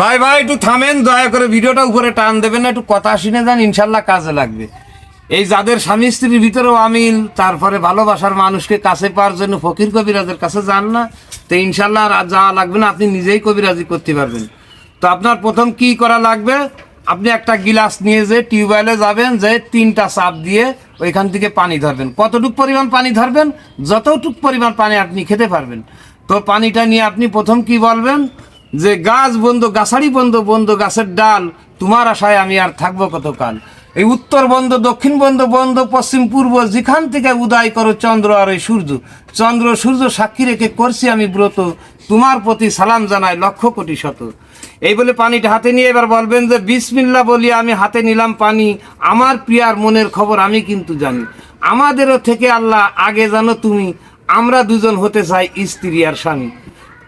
ভাই ভাই, একটু থামেন, দয়া করে ভিডিওটা উপরে টান দেবেন না, একটু কথা শুনে যান, ইনশাল্লাহ কাজে লাগবে। এই যাদের স্বামী স্ত্রীর ভিতরেও আমিল, তারপরে ভালোবাসার মানুষকে কাছে পাওয়ার জন্য ফকির কবিরাজের কাছে যান না, তো ইনশাল্লাহ আর যাওয়া লাগবে না, আপনি নিজেই কবিরাজি করতে পারবেন। তো আপনার প্রথম কি করা লাগবে? আপনি একটা গিলাস নিয়ে যে টিউবওয়েলে যাবেন, যে তিনটা চাপ দিয়ে ওইখান থেকে পানি ধরবেন। কতটুক পরিমাণ পানি ধরবেন? যতটুক পরিমাণ পানি আপনি খেতে পারবেন। তো পানিটা নিয়ে আপনি প্রথম কি বলবেন? যে গাছ বন্ধ গাছাড়ি বন্ধ বন্ধ গাছের ডাল, তোমার আশায় আমি আর থাকব কতকাল? এই উত্তর বন্ধ, দক্ষিণ বন্ধ বন্ধ, পশ্চিম, পূর্ব, যেখান থেকে উদয় করো চন্দ্র আর এই সূর্য। চন্দ্র, সূর্য সাক্ষী রেখে করছি আমি ব্রত, তোমার প্রতি সালাম জানাই লক্ষ কোটি শত। এই বলে পানিটা হাতে নিয়ে এবার বলবেন যে বিসমিল্লা বলি, আমি হাতে নিলাম পানি, আমার প্রিয়ার মনের খবর আমি কিন্তু জানি। আমাদেরও থেকে আল্লাহ আগে জানো তুমি, আমরা দুজন হতে চাই স্ত্রী আর স্বামী।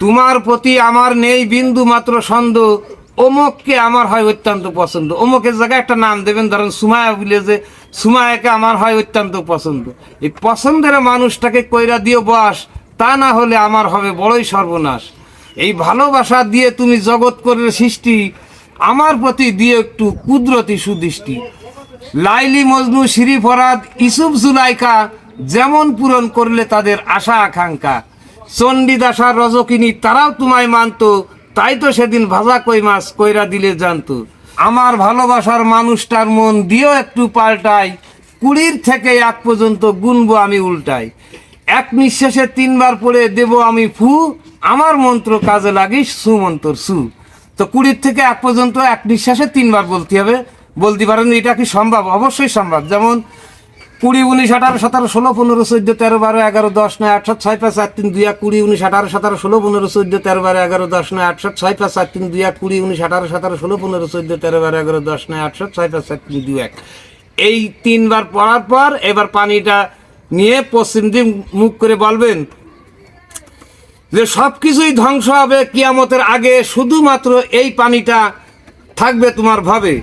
তোমার প্রতি আমার নেই বিন্দু মাত্র সন্দেহ। অমুককে আমার হয় অত্যন্ত পছন্দ। অমুকের জায়গায় একটা নাম দেবেন, ধরেন সুমায়া বলে যে, সুমায়াকে আমার হয় অত্যন্ত পছন্দ। এই পছন্দের মানুষটাকে কইরা দিয়ে বস, তা না হলে আমার হবে বড়ই সর্বনাশ। এই ভালোবাসা দিয়ে তুমি জগৎ করে সৃষ্টি, আমার প্রতি দিয়ে একটু কুদরতি সুদৃষ্টি। লাইলি, মজনু শিরি ফরাদ ইসুফ, জুলাইকা যেমন পূরণ করলে তাদের আশা আকাঙ্ক্ষা চণ্ডীদাসার রজকিনী তারাও তোমায় মানত। তাই তো সেদিন ভাজা কই মাছ কইরা দিলে জানতো। আমার ভালোবাসার মানুষটার মন দিয়েও একটু পাল্টাই কুড়ির থেকে এক পর্যন্ত গুনবো আমি উল্টাই। এক নিঃশ্বাসে তিনবার পড়ে দেব আমি ফু আমার মন্ত্র কাজে লাগিস সুমন্তর সু তো কুড়ির থেকে এক পর্যন্ত এক নিঃশ্বাসে তিনবার বলতে হবে। বলতে পারেন এটা কি সম্ভব অবশ্যই সম্ভব যেমন কুড়ি উনিশ আঠারো সতেরো ষোলো পনেরো চোদ্দ তেরো বারো এগারো দশ নয় আটশো ছয় পাঁচ চার তিন দুই কুড়ি উনিশ আঠারো সতেরো ষোলো পনেরো চোদ্দ তেরো বারো এগারো দশ নয় আটশো ছয় পাঁচ চার তিন দুই কুড়ি উনিশ আঠারো সতেরো ষোলো পনেরো চোদ্দ তেরো বারো এগারো দশ নয় আটশো ছয় পাঁচ চার তিন দুই এক। এই তিনবার পড়ার পর এবার পানিটা নিয়ে পশ্চিম দিক মুখ করে বলবেন যে সব কিছুই ধ্বংস হবে কিয়ামতের আগে, শুধুমাত্র এই পানিটা থাকবে তোমার ভাবে।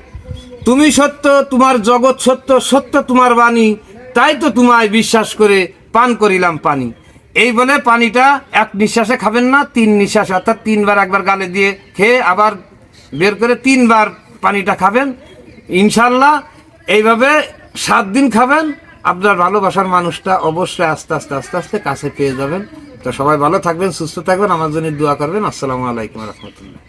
তুমি সত্য, তোমার জগৎ সত্য সত্য তোমার বাণী। তাই তো তোমায় বিশ্বাস করে পান করিলাম পানি। এই বলে পানিটা এক নিঃশ্বাসে খাবেন না, তিন নিঃশ্বাসে, অর্থাৎ তিনবার একবার গালে দিয়ে খেয়ে আবার বের করে তিনবার পানিটা খাবেন। ইনশাল্লাহ এইভাবে সাত দিন খাবেন। আপনার ভালোবাসার মানুষটা অবশ্যই আস্তে আস্তে আস্তে আস্তে কাছে পেয়ে যাবেন। তো সবাই ভালো থাকবেন, সুস্থ থাকবেন, আমার জন্য দোয়া করবেন। আসসালামু আলাইকুম রহমতুল্লাহ।